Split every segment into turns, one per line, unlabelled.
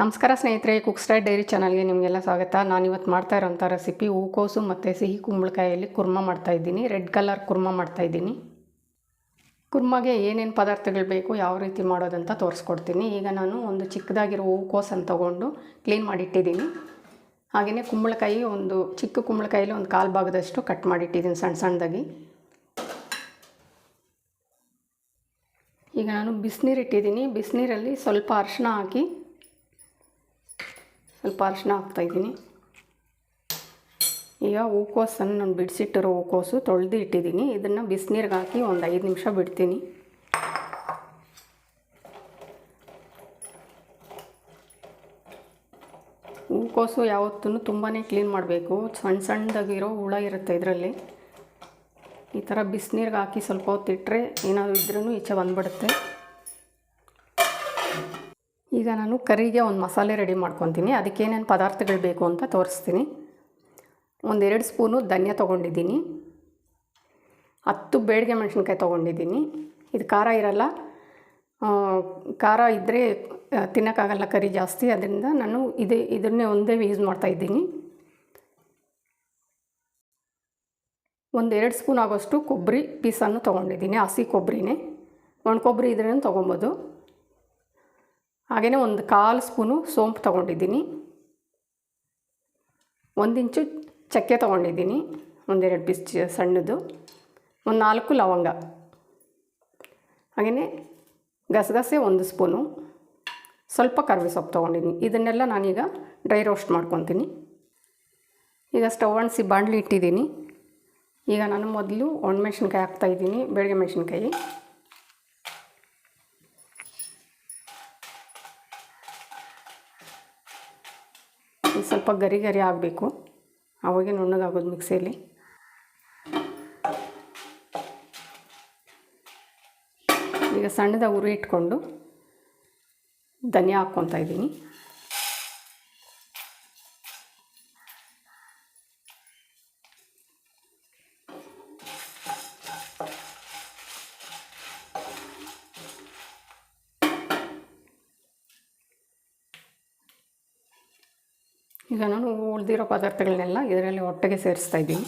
ನಮಸ್ಕಾರ ಸ್ನೇಹಿತರೆ cook style dairy ಚಾನಲ್ಗೆ ನಿಮಗೆಲ್ಲ ಸ್ವಾಗತ. ನಾನು ಇವತ್ತು ಮಾಡ್ತಾ ಇರೋಂಥ ರೆಸಿಪಿ ಹೂಕೋಸು ಮತ್ತು ಸಿಹಿ ಕುಂಬಳಕಾಯಲ್ಲಿ ಕುರ್ಮ ಮಾಡ್ತಾಯಿದ್ದೀನಿ ರೆಡ್ ಕಲರ್ ಕುರ್ಮ ಮಾಡ್ತಾಯಿದ್ದೀನಿ ಕುರ್ಮಗೆ ಏನೇನು ಪದಾರ್ಥಗಳು ಬೇಕು, ಯಾವ ರೀತಿ ಮಾಡೋದಂತ ತೋರಿಸ್ಕೊಡ್ತೀನಿ. ಈಗ ನಾನು ಒಂದು ಚಿಕ್ಕದಾಗಿರೋ ಹೂಕೋಸನ್ನು ತೊಗೊಂಡು ಕ್ಲೀನ್ ಮಾಡಿಟ್ಟಿದ್ದೀನಿ. ಹಾಗೆಯೇ ಕುಂಬಳಕಾಯಿ ಒಂದು ಚಿಕ್ಕ ಕುಂಬಳಕಾಯಲ್ಲಿ ಒಂದು ಕಾಲು ಭಾಗದಷ್ಟು ಕಟ್ ಮಾಡಿಟ್ಟಿದ್ದೀನಿ ಸಣ್ಣ ಸಣ್ಣದಾಗಿ. ಈಗ ನಾನು ಬಿಸಿನೀರು ಇಟ್ಟಿದ್ದೀನಿ ಬಿಸಿನೀರಲ್ಲಿ ಸ್ವಲ್ಪ ಅರಿಶಿನ ಹಾಕಿ ಸ್ವಲ್ಪ ಅರಿಶಿನ ಹಾಕ್ತಾಯಿದ್ದೀನಿ ಈಗ ಹೂಕೋಸನ್ನು ನಾನು ಬಿಡಿಸಿಟ್ಟಿರೋ ಹೂಕೋಸು ತೊಳೆದು ಇಟ್ಟಿದ್ದೀನಿ. ಇದನ್ನು ಬಿಸಿನೀರಿಗೆ ಹಾಕಿ ಒಂದು ಐದು ನಿಮಿಷ ಬಿಡ್ತೀನಿ. ಹೂಕೋಸು ಯಾವತ್ತೂ ತುಂಬಾ ಕ್ಲೀನ್ ಮಾಡಬೇಕು. ಸಣ್ಣ ಸಣ್ಣದಾಗಿರೋ ಹುಳ ಇರುತ್ತೆ ಇದರಲ್ಲಿ. ಈ ಥರ ಬಿಸಿನೀರಿಗೆ ಹಾಕಿ ಸ್ವಲ್ಪ ಹೊತ್ತಿಟ್ಟರೆ ಏನಾದರೂ ಇದ್ರೂ ಈಚೆ ಬಂದ್ಬಿಡುತ್ತೆ. ಈಗ ನಾನು ಕರಿಗೆ ಒಂದು ಮಸಾಲೆ ರೆಡಿ ಮಾಡ್ಕೊತೀನಿ. ಅದಕ್ಕೆ ಏನೇನು ಪದಾರ್ಥಗಳು ಬೇಕು ಅಂತ ತೋರಿಸ್ತೀನಿ. ಒಂದೆರಡು ಸ್ಪೂನು ಧನ್ಯ ತೊಗೊಂಡಿದ್ದೀನಿ. ಹತ್ತು ಬೇಡಿಗೆ ಮೆಣಸಿನ್ಕಾಯಿ ತೊಗೊಂಡಿದ್ದೀನಿ. ಇದು ಖಾರ ಇರಲ್ಲ. ಖಾರ ಇದ್ದರೆ ತಿನ್ನೋಕ್ಕಾಗಲ್ಲ ಕರಿ ಜಾಸ್ತಿ. ಅದರಿಂದ ನಾನು ಇದೇ, ಇದನ್ನೇ ಒಂದೇ ಯೂಸ್ ಮಾಡ್ತಾಯಿದ್ದೀನಿ ಒಂದೆರಡು ಸ್ಪೂನ್ ಆಗೋಷ್ಟು ಕೊಬ್ಬರಿ ಪೀಸನ್ನು ತೊಗೊಂಡಿದ್ದೀನಿ. ಹಸಿ ಕೊಬ್ಬರಿನೇ. ಒಣ ಕೊಬ್ಬರಿ ಇದ್ರೂ ತೊಗೊಬೋದು. ಹಾಗೆಯೇ ಒಂದು ಕಾಲು ಸ್ಪೂನು ಸೋಂಪು ತೊಗೊಂಡಿದ್ದೀನಿ. ಒಂದು ಇಂಚು ಚಕ್ಕೆ ತೊಗೊಂಡಿದ್ದೀನಿ. ಒಂದೆರಡು ಪೀಸ್ ಸಣ್ಣದು. ಒಂದು ನಾಲ್ಕು ಲವಂಗ. ಹಾಗೆಯೇ ಗಸಗಸೆ ಒಂದು ಸ್ಪೂನು. ಸ್ವಲ್ಪ ಕರಿವೆ ಸೊಪ್ಪು ತೊಗೊಂಡಿದ್ದೀನಿ. ಇದನ್ನೆಲ್ಲ ನಾನೀಗ ಡ್ರೈ ರೋಸ್ಟ್ ಮಾಡ್ಕೊತೀನಿ. ಈಗ ಸ್ಟವ್ ಅಣಿಸಿ ಬಾಣಲಿ ಇಟ್ಟಿದ್ದೀನಿ. ಈಗ ನಾನು ಮೊದಲು ಒಣಮೆಣ್ಸಿನ್ಕಾಯಿ ಹಾಕ್ತಾಯಿದ್ದೀನಿ ಬೆಳಗ್ಗೆ ಮೆಣಸಿನ್ಕಾಯಿ ಸ್ವಲ್ಪ ಗರಿ ಗರಿ ಆಗಬೇಕು. ಅವಾಗೆ ನುಣ್ಣಗಾಗೋದು ಮಿಕ್ಸಿಯಲ್ಲಿ. ಈಗ ಸಣ್ಣದಾಗಿ ಉರಿ ಇಟ್ಕೊಂಡು ಧನಿಯಾ ಹಾಕ್ಕೊತಾ ಇದ್ದೀನಿ. ಉಳಿದಿರೋ ಪದಾರ್ಥಗಳನ್ನೆಲ್ಲ ಇದರಲ್ಲಿ ಒಟ್ಟಿಗೆ ಸೇರಿಸ್ತಾ ಇದ್ದೀನಿ.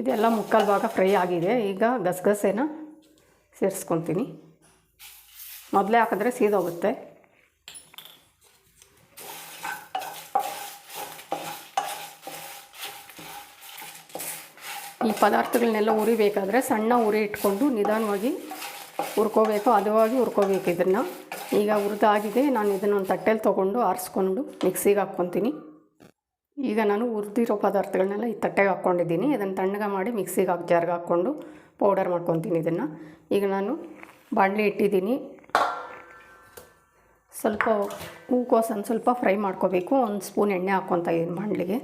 ಇದೆಲ್ಲ ಮುಕ್ಕಾಲು ಭಾಗ ಫ್ರೈ ಆಗಿದೆ. ಈಗ ಗಸಗಸೆನ ಸೇರಿಸ್ಕೊತೀನಿ ಮೊದಲೇ ಹಾಕಿದ್ರೆ ಸೀದೋಗುತ್ತೆ ಈ ಪದಾರ್ಥಗಳನ್ನೆಲ್ಲ ಉರಿಬೇಕಾದ್ರೆ ಸಣ್ಣ ಉರಿ ಇಟ್ಕೊಂಡು ನಿಧಾನವಾಗಿ ಹುರ್ಕೋಬೇಕು, ಹದವಾಗಿ ಹುರ್ಕೋಬೇಕು ಇದನ್ನು. ಈಗ ಹುರಿದಾಗಿದೆ, ನಾನು ಇದನ್ನು ಒಂದು ತಟ್ಟೆಲಿ ತೊಗೊಂಡು ಆರಿಸ್ಕೊಂಡು ಮಿಕ್ಸಿಗೆ ಹಾಕ್ಕೊತೀನಿ. ಈಗ ನಾನು ಹುರಿದಿರೋ ಪದಾರ್ಥಗಳನ್ನೆಲ್ಲ ಈ ತಟ್ಟೆಗೆ ಹಾಕ್ಕೊಂಡಿದ್ದೀನಿ. ಇದನ್ನು ತಣ್ಣಗೆ ಮಾಡಿ ಮಿಕ್ಸಿಗೆ ಹಾಕಿ, ಜಾರ್ಗೆ ಹಾಕ್ಕೊಂಡು ಪೌಡರ್ ಮಾಡ್ಕೊತೀನಿ ಇದನ್ನು. ಈಗ ನಾನು ಬಾಣಲೆ ಇಟ್ಟಿದ್ದೀನಿ. ಸ್ವಲ್ಪ ಹೂಕೋಸನ್ನು ಸ್ವಲ್ಪ ಫ್ರೈ ಮಾಡ್ಕೋಬೇಕು. ಒಂದು ಸ್ಪೂನ್ ಎಣ್ಣೆ ಹಾಕ್ಕೊತ ಇದ್ದೀನಿ ಬಾಣಲಿಗೆ.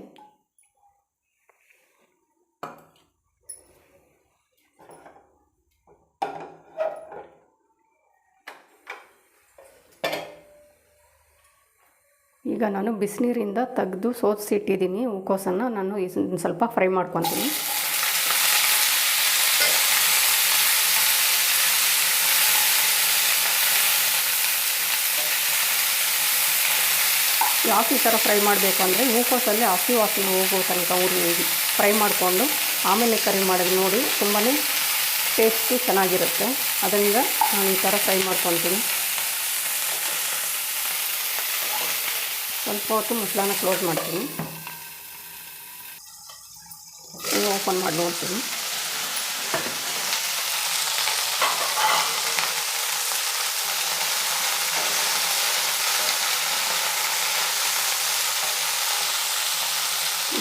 ಈಗ ನಾನು ಬಿಸಿನೀರಿಂದ ತೆಗೆದು ಸೋಸಿಟ್ಟಿದ್ದೀನಿ ಹೂಕೋಸನ್ನು ನಾನು ಸ್ವಲ್ಪ ಫ್ರೈ ಮಾಡ್ಕೊತೀನಿ. ಯಾಕೆ ಥರ ಫ್ರೈ ಮಾಡಬೇಕು ಅಂದರೆ ಹೂಕೋಸಲ್ಲಿ ಹಸಿ ವಾಸನೆ ಹೋಗೋ ತನಕ ಉರಿ ಫ್ರೈ ಮಾಡಿಕೊಂಡು ಆಮೇಲೆ ಕರಿ ಮಾಡೋದು ನೋಡಿ ತುಂಬಾ ಟೇಸ್ಟು ಚೆನ್ನಾಗಿರುತ್ತೆ. ಅದರಿಂದ ನಾನು ಈ ಥರ ಫ್ರೈ ಮಾಡ್ಕೊತೀನಿ. ಸ್ವಲ್ಪ ಹೊತ್ತು ಮುಚ್ಚಳನ ಕ್ಲೋಸ್ ಮಾಡ್ತೀನಿ. ಓಪನ್ ಮಾಡಿ ನೋಡ್ತೀನಿ.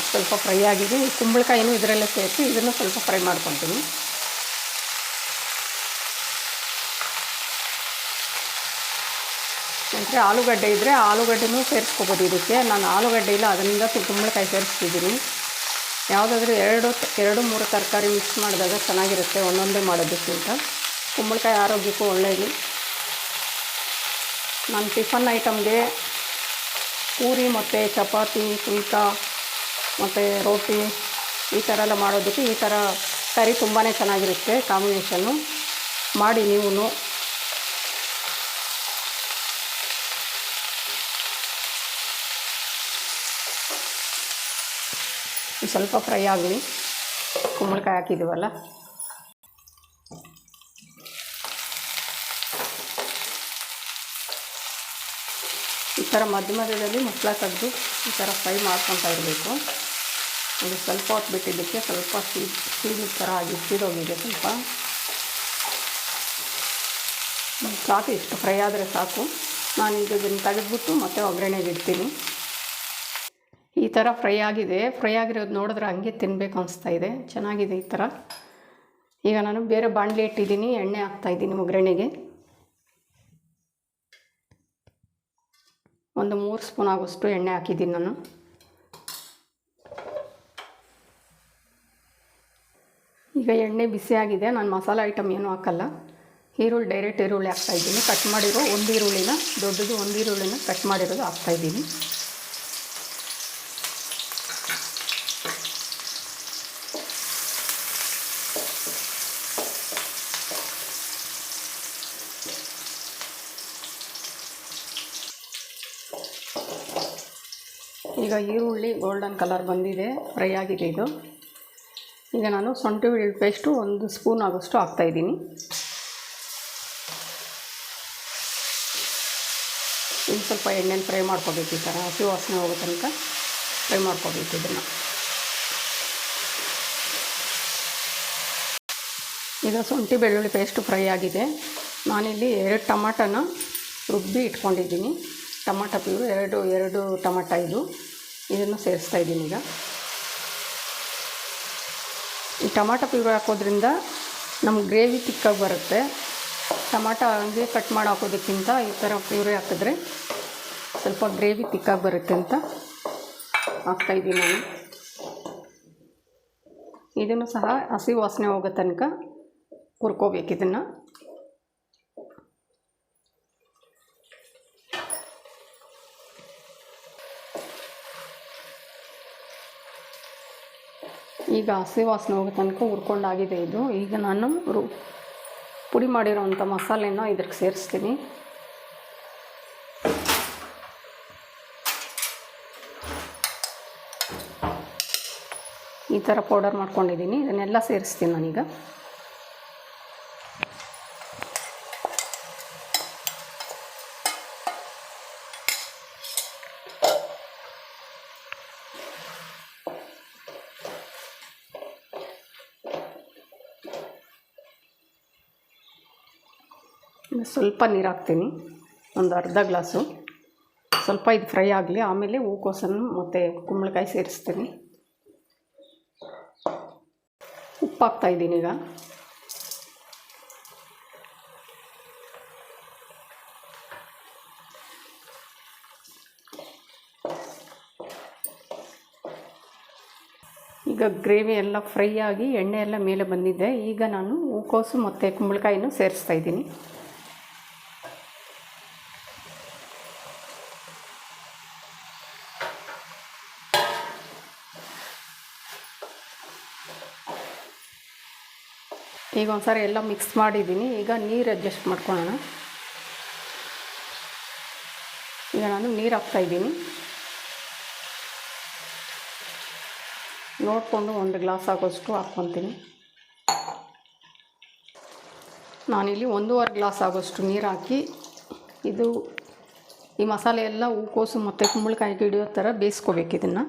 ಸ್ವಲ್ಪ ಫ್ರೈ ಆಗಿದೆ. ಈ ಕುಂಬಳಕಾಯಿನೂ ಇದರಲ್ಲೇ ಸೇರಿಸಿ ಇದನ್ನು ಸ್ವಲ್ಪ ಫ್ರೈ ಮಾಡ್ಕೊತೀನಿ ನಂತರ ಆಲೂಗಡ್ಡೆ ಇದ್ದರೆ ಆಲೂಗಡ್ಡೆನೂ ಸೇರಿಸ್ಕೋಬೋದು ಇದಕ್ಕೆ. ನಾನು ಆಲೂಗಡ್ಡೆ ಇಲ್ಲ, ಅದರಿಂದ ಕುಂಬಳಕಾಯಿ ಸೇರಿಸ್ತಿದ್ದೀನಿ. ಯಾವುದಾದ್ರೂ ಎರಡು ಎರಡು, ಮೂರು ತರಕಾರಿ ಮಿಕ್ಸ್ ಮಾಡಿದಾಗ ಚೆನ್ನಾಗಿರುತ್ತೆ ಒಂದೊಂದೇ ಮಾಡೋದಕ್ಕಿಂತ ಕುಂಬಳಕಾಯಿ ಆರೋಗ್ಯಕ್ಕೂ ಒಳ್ಳೆಯದು ನಾನು ಟಿಫನ್ ಐಟಮ್ಗೆ ಪೂರಿ ಮತ್ತು ಚಪಾತಿ ಪುಲ್ಕ ಮತ್ತು ರೋಟಿ ಈ ಥರ ಎಲ್ಲ ಮಾಡೋದಕ್ಕೆ ಈ ಥರ ಕರಿ ತುಂಬಾ ಚೆನ್ನಾಗಿರುತ್ತೆ ಕಾಂಬಿನೇಷನ್ನು. ಮಾಡಿ ನೀವು ಸ್ವಲ್ಪ ಫ್ರೈ ಆಗಲಿ. ಕುಂಬಳಕಾಯಿ ಹಾಕಿದ್ದೀವಲ್ಲ? ಈ ಥರ ಮಧ್ಯ ಮಧ್ಯದಲ್ಲಿ ಮುಚ್ಚಳ ತೆಗೆದು ಈ ಥರ ಫ್ರೈ ಮಾಡ್ಕೊತಾ ಇರಬೇಕು. ಇದು ಸ್ವಲ್ಪ ಹೊತ್ತು ಬಿಟ್ಟಿದ್ದಕ್ಕೆ ಸ್ವಲ್ಪ ಸೀ ಸೀದಿದ ಥರ ಆಗಿ ಸೀದೋಗಿದೆ ಸ್ವಲ್ಪ. ಸಾಕು ಇಷ್ಟು ಫ್ರೈ ಆದರೆ ಸಾಕು. ನಾನು ಇದನ್ನು ತೆಗೆದ್ಬಿಟ್ಟು ಮತ್ತೆ ಒಗ್ಗರಣೆಗೆ ಇಡ್ತೀನಿ. ಈ ಥರ ಫ್ರೈ ಆಗಿದೆ. ಫ್ರೈ ಆಗಿರೋದು ನೋಡಿದ್ರೆ ಹಂಗೆ ತಿನ್ನಬೇಕು ಅನಿಸ್ತಾ ಇದೆ. ಚೆನ್ನಾಗಿದೆ ಈ ಥರ. ಈಗ ನಾನು ಬೇರೆ ಬಾಣಲೆ ಇಟ್ಟಿದ್ದೀನಿ, ಎಣ್ಣೆ ಹಾಕ್ತಾಯಿದ್ದೀನಿ ಒಗ್ಗರಣೆಗೆ. ಒಂದು ಮೂರು ಸ್ಪೂನ್ ಆಗೋಷ್ಟು ಎಣ್ಣೆ ಹಾಕಿದ್ದೀನಿ ನಾನು. ಈಗ ಎಣ್ಣೆ ಬಿಸಿಯಾಗಿದೆ ನಾನು ಮಸಾಲೆ ಐಟಮ್ ಏನೂ ಹಾಕಲ್ಲ. ಈರುಳ್ಳಿ, ಡೈರೆಕ್ಟ್ ಈರುಳ್ಳಿ ಹಾಕ್ತಾಯಿದ್ದೀನಿ ಕಟ್ ಮಾಡಿರೋ ಒಂದು ಈರುಳ್ಳಿನ, ದೊಡ್ಡದು ಒಂದು ಈರುಳ್ಳಿನ ಕಟ್ ಮಾಡಿರೋದು ಹಾಕ್ತಾಯಿದ್ದೀನಿ ಈಗ ಈರುಳ್ಳಿ ಗೋಲ್ಡನ್ ಕಲರ್ ಬಂದಿದೆ. ಫ್ರೈ ಆಗಿದೆ ಇದು. ಈಗ ನಾನು ಶುಂಠಿ ಬೆಳ್ಳುಳ್ಳಿ ಪೇಸ್ಟು ಒಂದು ಸ್ಪೂನ್ ಆಗೋಷ್ಟು ಹಾಕ್ತಾಯಿದ್ದೀನಿ ಇನ್ನು ಸ್ವಲ್ಪ ಎಣ್ಣೆಲಿ ಫ್ರೈ ಮಾಡ್ಕೋಬೇಕು ಈ ಥರ. ಹಸಿ ವಾಸನೆ ಹೋಗೋ ತನಕ ಫ್ರೈ ಮಾಡ್ಕೋಬೇಕು ಇದನ್ನು. ಈಗ ಶುಂಠಿ ಬೆಳ್ಳುಳ್ಳಿ ಪೇಸ್ಟು ಫ್ರೈ ಆಗಿದೆ. ನಾನಿಲ್ಲಿ ಎರಡು ಟಮಾಟನ ರುಬ್ಬಿ ಇಟ್ಕೊಂಡಿದ್ದೀನಿ. ಟಮಾಟ ಪ್ಯೂರ್ ಎರಡು ಎರಡು ಟಮಾಟ ಇದು. ಇದನ್ನು ಸೇರಿಸ್ತಾ ಇದ್ದೀನಿ ಈಗ. ಈ ಟಮಾಟ ಪ್ಯೂರ್ ಹಾಕೋದ್ರಿಂದ ನಮ್ಮ ಗ್ರೇವಿ ತಿಕ್ಕಾಗಿ ಬರುತ್ತೆ. ಟಮಾಟ ಹಂಗೆ ಕಟ್ ಮಾಡಿ ಹಾಕೋದಕ್ಕಿಂತ ಈ ಥರ ಪ್ಯೂರಿ ಹಾಕಿದ್ರೆ ಸ್ವಲ್ಪ ಗ್ರೇವಿ ತಿಕ್ಕಾಗಿ ಬರುತ್ತೆ ಅಂತ ಹಾಕ್ತಾಯಿದ್ದೀನಿ ನಾನು. ಇದನ್ನು ಸಹ ಹಸಿ ವಾಸನೆ ಹೋಗೋ ತನಕ ಹುರ್ಕೋಬೇಕು ಇದನ್ನು. ಈಗ ಹಸಿ ವಾಸನೆ ಹೋಗೋ ತನಕ ಹುರ್ಕೊಂಡಾಗಿದೆ ಇದು. ಈಗ ನಾನು ರು ಪುಡಿ ಮಾಡಿರೋವಂಥ ಮಸಾಲೆನ ಇದಕ್ಕೆ ಸೇರಿಸ್ತೀನಿ. ಈ ಥರ ಪೌಡರ್ ಮಾಡ್ಕೊಂಡಿದ್ದೀನಿ. ಇದನ್ನೆಲ್ಲ ಸೇರಿಸ್ತೀನಿ ನಾನೀಗ. ಸ್ವಲ್ಪ ನೀರು ಹಾಕ್ತೀನಿ. ಒಂದು ಅರ್ಧ ಗ್ಲಾಸು. ಸ್ವಲ್ಪ ಇದು ಫ್ರೈ ಆಗಲಿ, ಆಮೇಲೆ ಹೂಕೋಸನ್ನು ಮತ್ತು ಕುಂಬಳಕಾಯಿ ಸೇರಿಸ್ತೀನಿ. ಉಪ್ಪು ಹಾಕ್ತಾಯಿದ್ದೀನಿ ಈಗ. ಈಗ ಗ್ರೇವಿ ಎಲ್ಲ ಫ್ರೈ ಆಗಿ ಎಣ್ಣೆ ಎಲ್ಲ ಮೇಲೆ ಬಂದಿದೆ. ಈಗ ನಾನು ಹೂಕೋಸು ಮತ್ತು ಕುಂಬಳಕಾಯಿನೂ ಸೇರಿಸ್ತಾ ಇದ್ದೀನಿ. ಈಗ ಒಂದ್ಸಾರಿ ಎಲ್ಲ ಮಿಕ್ಸ್ ಮಾಡಿದ್ದೀನಿ. ಈಗ ನೀರು ಅಡ್ಜಸ್ಟ್ ಮಾಡ್ಕೊಳ್ಳೋಣ. ಈಗ ನಾನು ನೀರು ಹಾಕ್ತಾಯಿದ್ದೀನಿ ನೋಡಿಕೊಂಡು ಒಂದು ಗ್ಲಾಸ್ ಆಗೋಷ್ಟು ಹಾಕ್ಕೊತೀನಿ. ನಾನಿಲ್ಲಿ ಒಂದೂವರೆ ಗ್ಲಾಸ್ ಆಗೋಷ್ಟು ನೀರು ಹಾಕಿ, ಇದು ಈ ಮಸಾಲೆ ಎಲ್ಲ ಹೂಕೋಸು ಮತ್ತು ಕುಂಬಳಕಾಯಿಗೆ ಹಿಡಿಯೋ ಥರ ಬೇಯಿಸ್ಕೋಬೇಕು ಇದನ್ನು.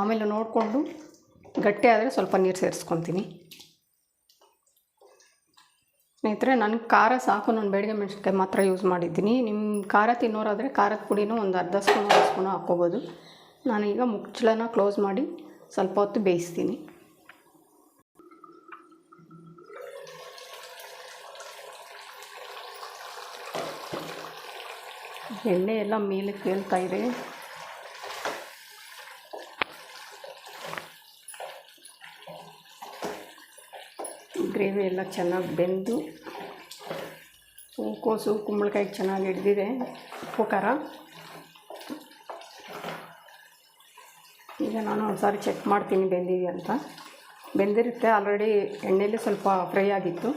ಆಮೇಲೆ ನೋಡಿಕೊಂಡು ಗಟ್ಟಿ ಆದರೆ ಸ್ವಲ್ಪ ನೀರು ಸೇರಿಸ್ಕೊತೀನಿ. ಸ್ನೇಹಿತರೆ ನನಗೆ ಖಾರ ಸಾಕು, ನಾನು ಬೆಳಗ್ಗೆ ಮೆಣಸಿನ್ಕಾಯಿ ಮಾತ್ರ ಯೂಸ್ ಮಾಡಿದ್ದೀನಿ. ನಿಮ್ಮ ಖಾರ ತಿನ್ನೋರಾದರೆ ಖಾರದ ಪುಡಿನೂ ಒಂದು ಅರ್ಧ ಸ್ಪೂನು ಒಂದು ಸ್ಪೂನು ಹಾಕ್ಕೋಬೋದು. ನಾನೀಗ ಮುಚ್ಚಳನ ಕ್ಲೋಸ್ ಮಾಡಿ ಸ್ವಲ್ಪ ಹೊತ್ತು ಬೇಯಿಸ್ತೀನಿ. ಎಣ್ಣೆ ಎಲ್ಲ ಮೇಲೆ ಕೇಳ್ತಾ ಇದೆ. ಗ್ರೇವಿ ಎಲ್ಲ ಚೆನ್ನಾಗಿ ಬೆಂದು ಹೂಕೋಸು ಕುಂಬಳಕಾಯಿ ಚೆನ್ನಾಗಿ ಹಿಡ್ದಿದೆ. ಉಪ್ಪು, ಖಾರ. ಈಗ ನಾನು ಒಂದು ಸಾರಿ ಚೆಕ್ ಮಾಡ್ತೀನಿ ಬೆಂದಿದೆ ಅಂತ. ಬೆಂದಿರುತ್ತೆ ಆಲ್ರೆಡಿ ಎಣ್ಣೆಯಲ್ಲಿ ಸ್ವಲ್ಪ ಫ್ರೈ ಆಗಿತ್ತು.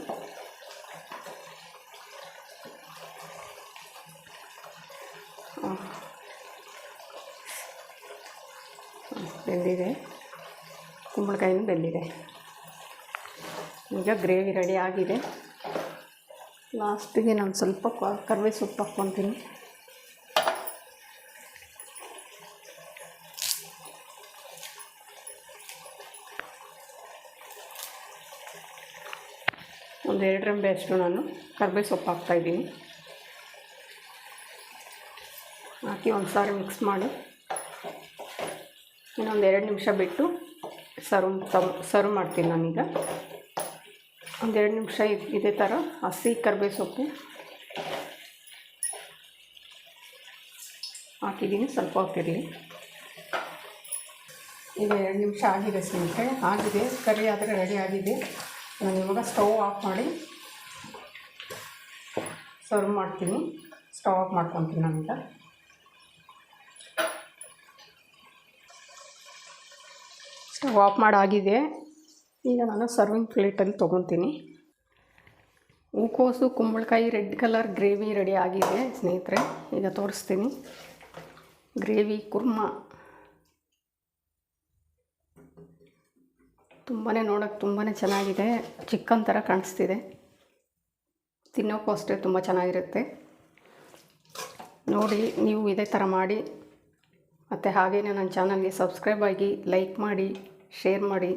ಬೆಂದಿದೆ. ಕುಂಬಳಕಾಯಿನೂ ಬೆಂದಿದೆ. ಈಗ ಗ್ರೇವಿ ರೆಡಿ ಆಗಿದೆ. ಲಾಸ್ಟಿಗೆ ನಾನು ಸ್ವಲ್ಪ ಕರ್ವೆ ಸೊಪ್ಪು ಹಾಕ್ಕೊತೀನಿ. ಒಂದು ಎರಡು ರೆಂಬೆ ಅಷ್ಟು ನಾನು ಕರ್ಬೇ ಸೊಪ್ಪು ಹಾಕ್ತಾಯಿದ್ದೀನಿ ಹಾಕಿ ಒಂದು ಸಾರಿ ಮಿಕ್ಸ್ ಮಾಡಿ. ಇನ್ನೊಂದು ಎರಡು ನಿಮಿಷ ಬಿಟ್ಟು ಸರ್ವ್ ಸರ್ವ್ ಮಾಡ್ತೀನಿ ನಾನೀಗ. ಒಂದೆರಡು ನಿಮಿಷ ಇದ್- ಥರ ಹಸಿ ಕರಿಬೇವು ಸೊಪ್ಪು ಹಾಕಿದ್ದೀನಿ, ಸ್ವಲ್ಪ ಹೊತ್ತಿರಲಿ. ಈಗ ಎರಡು ನಿಮಿಷ ಆಗಿದೆ ಸ್ನೇಹಿತರೆ. ಆಗಿದೆ, ಕರಿ ಆದರೆ ರೆಡಿ ಆಗಿದೆ. ನಾನು ಇವಾಗ ಸ್ಟವ್ ಆಫ್ ಮಾಡಿ ಸರ್ವ್ ಮಾಡ್ತೀನಿ. ಸ್ಟವ್ ಆಫ್ ಮಾಡ್ಕೊತೀನಿ ನಾನೀಗ. ಸ್ಟವ್ ಆಫ್ ಮಾಡಾಗಿದೆ ಈಗ ನಾನು ಸರ್ವಿಂಗ್ ಪ್ಲೇಟಲ್ಲಿ ತೊಗೊತೀನಿ. ಹೂಕೋಸು ಕುಂಬಳಕಾಯಿ ರೆಡ್ ಕಲರ್ ಗ್ರೇವಿ ರೆಡಿ ಆಗಿದೆ ಸ್ನೇಹಿತರೆ. ಈಗ ತೋರಿಸ್ತೀನಿ. ಗ್ರೇವಿ ಕುರ್ಮ. ತುಂಬಾ ನೋಡೋಕ್ಕೆ ತುಂಬಾ ಚೆನ್ನಾಗಿದೆ. ಚಿಕ್ಕನ್ ಥರ ಕಾಣಿಸ್ತಿದೆ. ತಿನ್ನೋಕ್ಕೂ ಅಷ್ಟೇ ತುಂಬ ಚೆನ್ನಾಗಿರುತ್ತೆ. ನೋಡಿ, ನೀವು ಇದೇ ಥರ ಮಾಡಿ. ಮತ್ತು ಹಾಗೆಯೇ ನನ್ನ ಚಾನಲ್ಗೆ ಸಬ್ಸ್ಕ್ರೈಬ್ ಆಗಿ ಲೈಕ್ ಮಾಡಿ ಶೇರ್ ಮಾಡಿ.